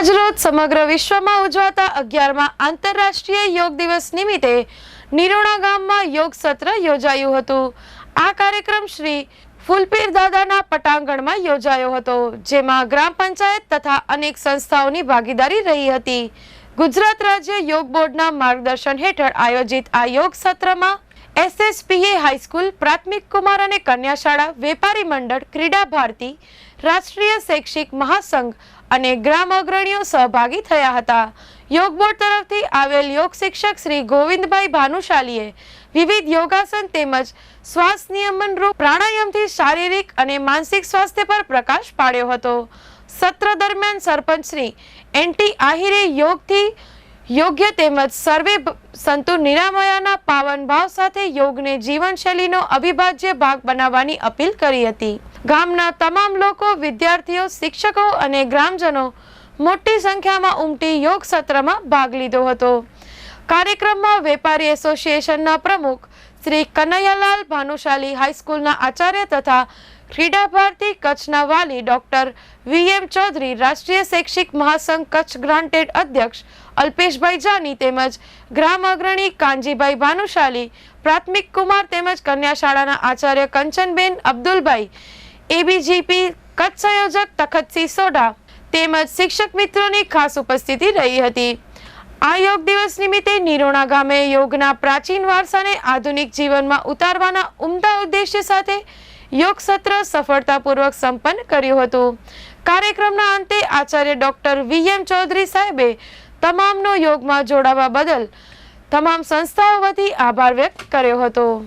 આજરોજ સમગ્ર વિશ્વમાં ઉજવાતા અગિયારમાં આંતરરાષ્ટ્રીય યોગ દિવસ નિમિત્તે નિરોણા ગામમાં યોગ સત્ર યોજાયું હતું. આ કાર્યક્રમ શ્રી ફૂલપીર દાદાના પટાંગણમાં યોજાયો હતો, જેમાં ગ્રામ પંચાયત તથા અનેક સંસ્થાઓની ભાગીદારી રહી હતી. ગુજરાત રાજ્ય યોગ બોર્ડના માર્ગદર્શન હેઠળ આયોજિત આ યોગ સત્રમાં એસએસપીએ હાઈસ્કૂલ પ્રાથમિક કુમાર અને કન્યા શાળા વેપારી મંડળ ક્રીડા ભારતી રાષ્ટ્રીય શૈક્ષિક મહાસંઘ અને ગ્રામ અગ્રણીઓ સહભાગી થયા હતા. યોગ બોર્ડ તરફથી આવેલ યોગ શિક્ષક શ્રી ગોવિંદભાઈ ભાનુશાલીએ વિવિધ યોગાસન તેમજ શ્વાસ નિયમન રૂપ પ્રાણાયામથી શારીરિક અને માનસિક સ્વાસ્થ્ય પર પ્રકાશ પાડ્યો હતો. સત્ર દરમિયાન સરપંચ શ્રી એનટી આહિરે યોગથી યોગ્ય તેમજ સર્વે સંતો નિરામયાના પાવન ભાવ સાથે યોગને જીવનશૈલીનો અવિભાજ્ય ભાગ બનાવવાની અપીલ કરી હતી. ગામના તમામ લોકો, વિદ્યાર્થીઓ, શિક્ષકો અને ગ્રામજનો મોટી સંખ્યામાં ઉમટી યોગ સત્રમાં ભાગ લીધો હતો. કાર્યક્રમમાં વેપારી એસોસિએશનના પ્રમુખ શ્રી કનૈયાલાલ ભાનુશાલી હાઈસ્કૂલના આચાર્ય તથા ક્રીડા ભારતી કચ્છના વાલી ડોક્ટર વી એમ ચૌધરી, રાષ્ટ્રીય શૈક્ષિક મહાસંઘ કચ્છ ગ્રાન્ટેડ અધ્યક્ષ અલ્પેશભાઈ જાની તેમજ ગ્રામ અગ્રણી કાનજીભાઈ ભાનુશાલી, પ્રાથમિક કુમાર તેમજ કન્યા શાળાના આચાર્ય કંચનબેન અબ્દુલભાઈ, એબીજીપી કચ્છ સંયોજક તખતસિંહ સોઢા તેમજ શિક્ષક મિત્રોની ખાસ ઉપસ્થિતિ રહી હતી. આ યોગ દિવસ નિમિત્તે નિરોણા ગામે યોગના પ્રાચીન વારસાને આધુનિક જીવનમાં ઉતારવાના ઉમદા ઉદ્દેશ્ય સાથે યોગ સત્ર સફળતાપૂર્વક સંપન્ન કર્યું હતું. કાર્યક્રમના અંતે આચાર્ય ડોક્ટર વી એમ ચૌધરી સાહેબે તમામનો યોગમાં જોડાવા બદલ તમામ સંસ્થાઓ વતી આભાર વ્યક્ત કર્યો હતો.